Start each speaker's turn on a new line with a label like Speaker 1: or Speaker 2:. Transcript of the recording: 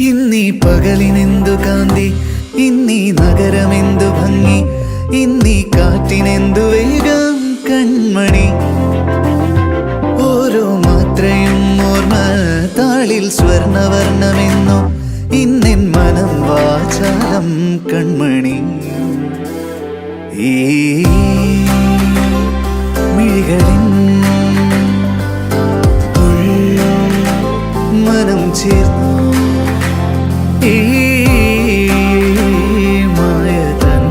Speaker 1: ഇന്നീ പകലിനെന്തു കാന്തി? ഇന്നീ നഗരമെന്തു ഭംഗി? ഇന്നീ കാറ്റിനെന്തു വേഗം കൺമണി? ഓരോ മാത്രയും ഓർമ്മ താളിൽ സ്വർണവർണമെന്നു. ഇന്നെൻ മനം വാചാലം കൺമണി. ഈ മനം ചേർ മായ തൻ